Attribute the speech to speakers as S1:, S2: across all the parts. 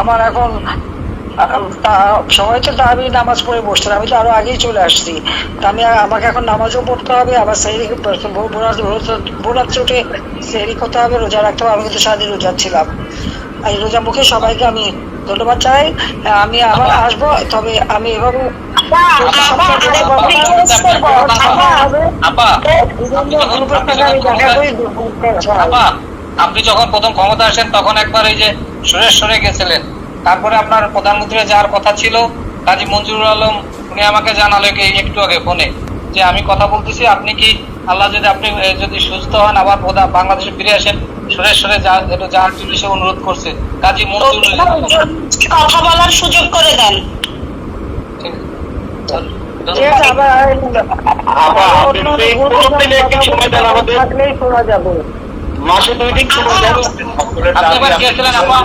S1: আমার এখন সবাই তো আমি নামাজ পড়ে বসছেন আমি তো আরও আগেই চলে আসছি। আমি আমাকে এখন নামাজও পড়তে হবে আবার সেহরি ভোরাত্রে উঠে সেহরি করতে হবে রোজা রাখতে হবে আমি কিন্তু সারাদিন রোজা ছিলাম। এই রোজা মুখে সবাইকে আমি ধন্যবাদ চাই আমি আবার আসব তবে আমি এভাবে
S2: আপনি যখন প্রথম ক্ষমতা আসেন তখন একবার এই যে সুরেশ্বরে গেছিলেন। তারপরে আপনার প্রধানমন্ত্রী যাওয়ার কথা ছিল কাজী মঞ্জুরুল আলম উনি আমাকে জানালো কি একটু আগে ফোনে যে আমি কথা বলতেছি আপনি কি আল্লাহ যদি আপনি যদি সুস্থ হন আবার প্রধান বাংলাদেশে ফিরে আসেন সুরেশ্বরে যা যাওয়ার জন্য সে অনুরোধ করছে। কাজী মঞ্জুরুল
S3: কথা বলার সুযোগ করে দেন।
S1: আবার
S4: আপনি দেন আমাদের। মাসে দুই দিন সময় দেন
S2: আপনি এবার গিয়েছিলেন আপা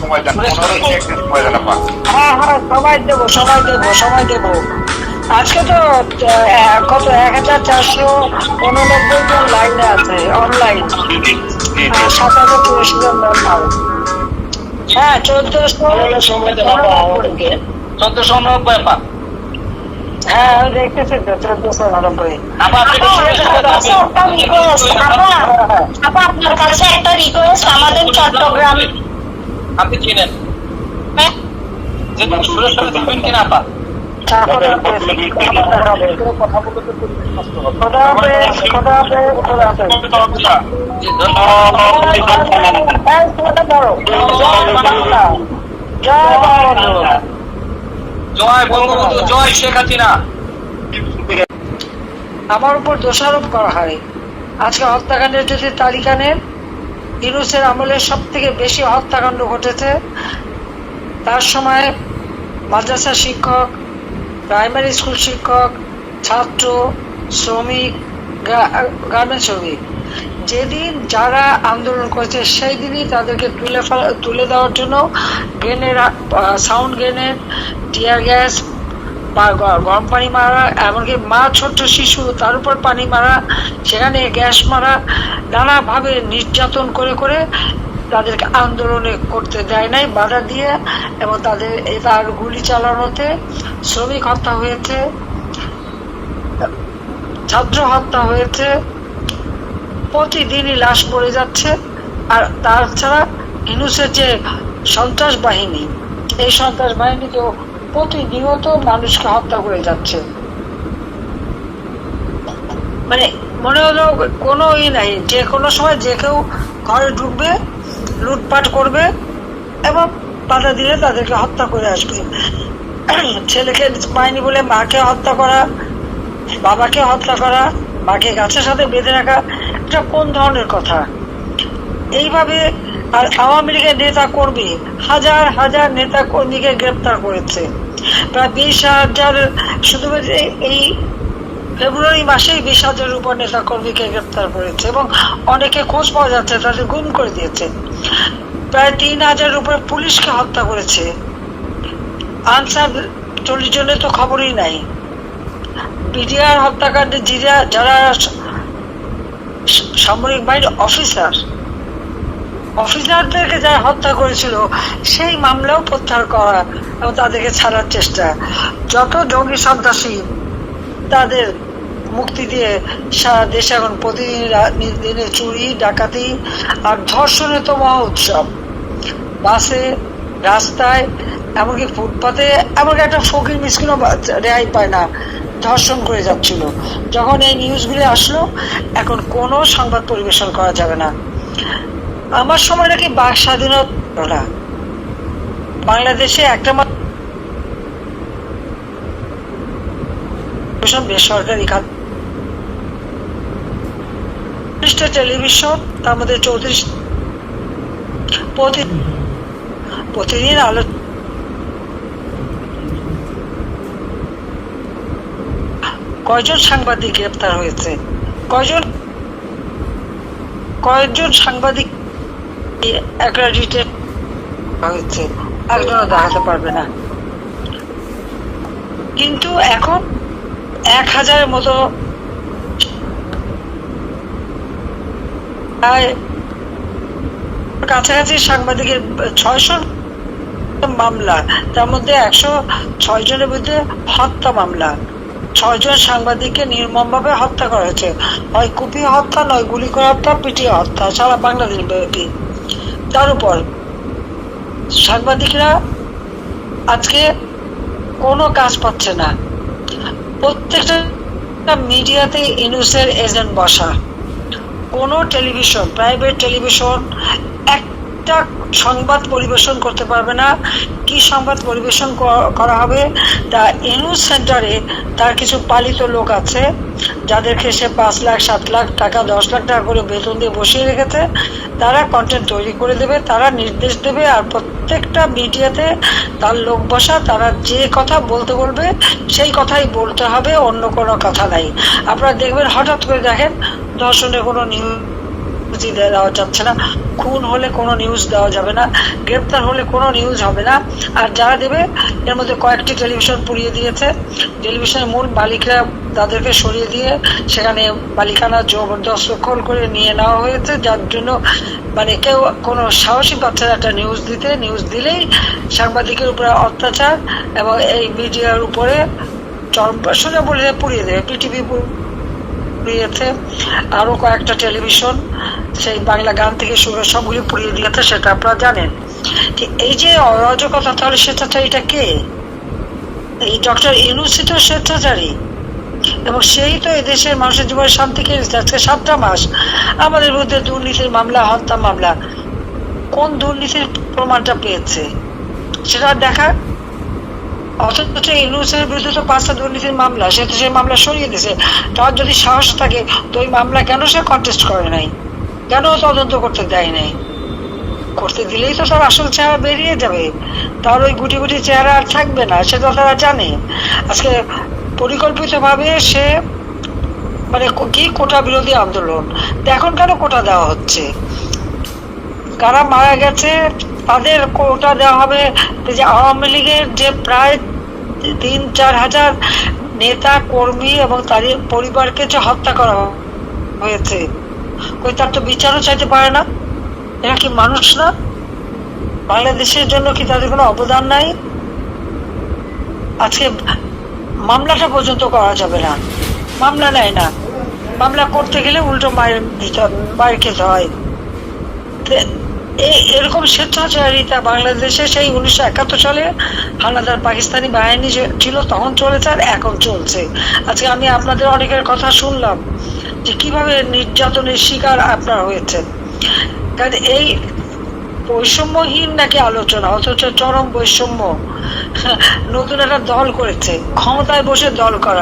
S5: সময় দেন একদিন সময় দেন আপা
S1: হ্যাঁ হ্যাঁ সময় দেবো সময় দেবো সময় দেবো। আজকে তো কত এক হাজার চারশো উননব্বই জন লাইনে আছে অনলাইন। সাত হাজার চুরাশি জন মেম্বার হ্যাঁ চোদ্দশো।
S2: চোদ্দশো উনব্বই
S1: হ্যাঁ আমি দেখতেছি তো
S3: আপনার কাছে একটা রিকোয়েস্ট আমাদের চট্টগ্রাম
S2: আপনি চিনেন।
S1: জয় বাংলা। জয় বঙ্গবন্ধু।
S2: জয় শেখ হাসিনা
S1: আমার উপর দোষারোপ করা হয় আজকে হত্যাকাণ্ডের যদি তালিকা নেন, ইউনুসের আমলে সব থেকে বেশি হত্যাকাণ্ড ঘটেছে, তার সময় মাদ্রাসা শিক্ষক, প্রাইমারি স্কুল শিক্ষক, ছাত্র, শ্রমিক গার্মেন্টস শ্রমিক যেদিন যারা আন্দোলন করেছে সেই দিনই তাদেরকে তুলে ফেলা, তুলে দেওয়ার জন্য গ্রেনের সাউন্ড গ্রেনেড, টিয়ার গ্যাস, বা গরম পানি মারা, এমনকি মা ছোট্ট শিশু, তার উপর পানি মারা, সেখানে গ্যাস মারা, নানাভাবে নির্যাতন করে করে তাদেরকে আন্দোলনে করতে দেয় নাই, বাধা দিয়ে, এবং তাদের তার গুলি চালানোতে শ্রমিক হত্যা হয়েছে, ছাত্র হত্যা হয়েছে প্রতিদিনই লাশ পড়ে যাচ্ছে আর তাছাড়া ইনুসের যে সন্ত্রাস বাহিনী, এই সন্ত্রাস বাহিনীকেও প্রতিনিয়ত মানুষকে হত্যা করে যাচ্ছে। মানে মনে হলো কোনো ই নাই, যে কোনো সময় যে কেউ ঘরে ঢুকবে, লুটপাট করবে এবং বাধা দিয়ে তাদেরকে হত্যা করে আসবে। ছেলেকে পায়নি বলে মাকে হত্যা করা, বাবাকে হত্যা করা, মাকে গাছের সাথে বেঁধে রাখা এটা কোন ধরনের কথা? এইভাবে আর আওয়ামী লীগের নেতা কর্মী হাজার হাজার নেতা কর্মীকে গ্রেপ্তার করেছে। প্রায় বিশ হাজার, শুধু এই- ফেব্রুয়ারি মাসেই বিশ হাজারের উপর নেতা কর্মীকে গ্রেপ্তার করেছে এবং অনেকে খোঁজ পাওয়া যাচ্ছে, তাদের গুম করে দিয়েছে। প্রায় তিন হাজারের উপরে পুলিশকে হত্যা করেছে। আনসার চল্লিশ জনের তো খবরই নাই। বিডিআর হত্যাকাণ্ডে যারা সামরিক বাহিনীর অফিসার। অফিসারদেরকে যারা হত্যা করেছিল, সেই মামলাও প্রত্যাহার করা এবং তাদেরকে ছাড়ার চেষ্টা। যত জঙ্গি সন্ত্রাসী তাদের মুক্তি দিয়ে সারা দেশে এখন প্রতিদিন দিনে চুরি, ডাকাতি আর ধর্ষণের তো মহা উৎসব। বাসে, রাস্তায়, এমনকি ফুটপাতে, এমনকি একটা ফকির মিসকিনও রেহাই পায় না। ধর্ষণ করে যাচ্ছিল। যখন এই নিউজগুলি আসলো, এখন কোনো সংবাদ পরিবেশন করা যাবে না। আমার সময় নাকি বাক স্বাধীনতা। বাংলাদেশে একটা বেসরকারি খাত টেলিভিশন, তার মধ্যে চৌত্রিশ প্রতি প্রতিদিন আলো কয়জন সাংবাদিক গ্রেপ্তার হয়েছে? কয়জন কয়েকজন সাংবাদিক হয়েছে। একজনও দেখাতে পারবে না। কিন্তু এখন এক হাজারের মতো কাছাকাছি সাংবাদিকের ছয়শোর মামলা, তার মধ্যে একশো ছয় জনের বিরুদ্ধে হত্যা মামলা। ছয়জন সাংবাদিককে নির্মমভাবে হত্যা করা হয়েছে হয় কুপিয়ে হত্যা, নয় গুলি করে হত্যা, পিটিয়ে হত্যা, সারা বাংলাদেশ ব্যাপী। তার উপর সাংবাদিকরা আজকে কোনো কাজ পাচ্ছে না। প্রত্যেকটা মিডিয়াতে ইনুসের এজেন্ট বসা। কোনো টেলিভিশন, প্রাইভেট টেলিভিশন একটা সংবাদ পরিবেশন করতে পারবে না। কি সংবাদ পরিবেশন করা হবে? তা ইনুস সেন্টারে তার কিছু পালিত লোক আছে, যাদেরকে সে পাঁচ লাখ, সাত লাখ টাকা, দশ লাখ টাকা করে বেতন দিয়ে বসিয়ে রেখেছে। তারা কন্টেন্ট তৈরি করে দেবে, তারা নির্দেশ দেবে আর প্রত্যেকটা মিডিয়াতে তার লোক বসা, তারা যে কথা বলতে বলবে, সেই কথাই বলতে হবে, অন্য কোনো কথা নাই। আপনারা দেখবেন, হঠাৎ করে দেখেন দর্শনের কোনো নিউজ দেওয়া যাচ্ছে না। খুন হলে কোনো নিউজ দেওয়া যাবে না, গ্রেপ্তার হলে কোনো নিউজ হবে না। আর যারা দেবে, এর মধ্যে কয়েকটি টেলিভিশন পুড়িয়ে দিয়েছে। টেলিভিশনের মূল মালিকরা তাদেরকে সরিয়ে দিয়ে সেখানে মালিকানা জবরদস্ত দখল করে নিয়ে নেওয়া হয়েছে। যার জন্য মানে কেউ কোনো সাহসী পাচ্ছে একটা নিউজ দিতে নিউজ দিলেই সাংবাদিকের উপরে অত্যাচার এবং এই মিডিয়ার উপরে চরম সোজা বলে পুড়িয়ে দেবে। পিটিভি পুড়িয়েছে। আরও কয়েকটা টেলিভিশন সেই বাংলা গান থেকে শুরু সবগুলি পুড়িয়ে দিয়েছে, সেটা আপনারা জানেন। এই যে অরাজকতা, তাহলে স্বেচ্ছাচারীটা কে? এই ডক্টর ইউনুসি তো স্বেচ্ছাচারী। এবং সেই তো দেশের মানুষের জীবনে শান্তি কেড়েছে আজকে সাতটা মাস আমাদের বিরুদ্ধে দুর্নীতির মামলা, হত্যা মামলা। কোন দুর্নীতির প্রমাণটা পেয়েছে? সেটা দেখা। অথচ ইউনুসের বিরুদ্ধে তো পাঁচটা দুর্নীতির মামলা, সে তো সেই মামলা সরিয়ে দিয়েছে। তার যদি সাহস থাকে, তো ওই মামলা কেন সে কন্টেস্ট করে নাই? কেন তদন্ত করতে দেয় নাই? করতে দিলেই তো তার আসল চেহারা বেরিয়ে যাবে। তার ওই গুটি গুটি চেহারা আর থাকবে না সেটা তারা জানে। আজকে পরিকল্পিতভাবে সে মানে কি কোটা বিরোধী আন্দোলন? এখন কেন কোটা দেওয়া হচ্ছে? কারা মারা গেছে? তাদের কোটা দেওয়া হবে যে আওয়ামী লীগের যে প্রায় তিন চার হাজার নেতা, কর্মী এবং তাদের পরিবারকে যে হত্যা করা হয়েছে। ওই তার তো বিচারও চাইতে পারে না। এরা কি মানুষ না? বাংলাদেশের জন্য কি তাদের কোনো অবদান নাই? আজকে মামলাটা পর্যন্ত করা যাবে না। মামলা নেয় না। মামলা করতে গেলে উল্টো মায়ের মায়ের খেতে হয়। এরকম স্বেচ্ছাচারিতা বাংলাদেশে সেই উনিশশো একাত্তর সালে হানাদার পাকিস্তানি বাহিনী ছিল, তখন চলেছে আর এখন চলছে। আজকে আমি আপনাদের অনেকের কথা শুনলাম। কীভাবে নির্যাতনের শিকার আপনার হয়েছে কারণ এই বৈষম্যহীন নাকি আলোচনা, অথচ চরম বৈষম্য নতুন একটা দল করেছে। ক্ষমতায় বসে দল করা।